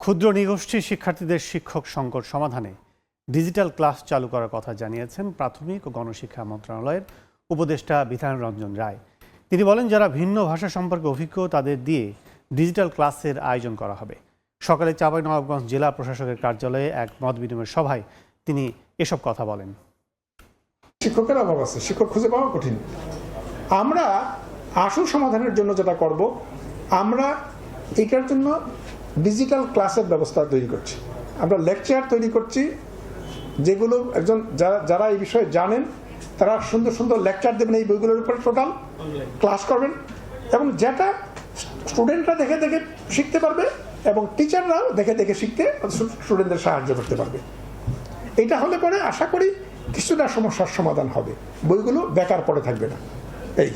ক্ষুদ্র নিগোষ্ঠীর শিক্ষার্থীদের শিক্ষক সংকট সমাধানে ডিজিটাল ক্লাস চালু করার কথা জানিয়েছেন প্রাথমিক ও গণশিক্ষা মন্ত্রণালয়ের উপদেষ্টা বিধান রঞ্জন রায়। তিনি বলেন, যারা ভিন্ন ভাষা সম্পর্কে অভিজ্ঞ, তাদের দিয়ে ডিজিটাল ক্লাসের আয়োজন করা হবে। সকালে চাঁপাইনবাবগঞ্জ জেলা প্রশাসকের কার্যালয়ে এক মত বিনিময় সভায় তিনি এসব কথা বলেন। শিক্ষকের অভাব আছে, শিক্ষক খুঁজে পাওয়া কঠিন। আমরা আসল সমাধানের জন্য যেটা করব, আমরা এটার জন্য ডিজিটাল ক্লাসের ব্যবস্থা তৈরি করছি। আমরা লেকচার তৈরি করছি, যেগুলো একজন যারা যারা এই বিষয়ে জানেন, তারা সুন্দর সুন্দর লেকচার দেবেন এই বইগুলোর উপরে টোটাল ক্লাস করবেন এবং যেটা স্টুডেন্টরা দেখে দেখে শিখতে পারবে এবং টিচাররাও দেখে দেখে শিখতে স্টুডেন্টদের সাহায্য করতে পারবে। এটা হলে পরে আশা করি কিছুটা সমস্যার সমাধান হবে। বইগুলো বেকার পড়ে থাকবে না। এই।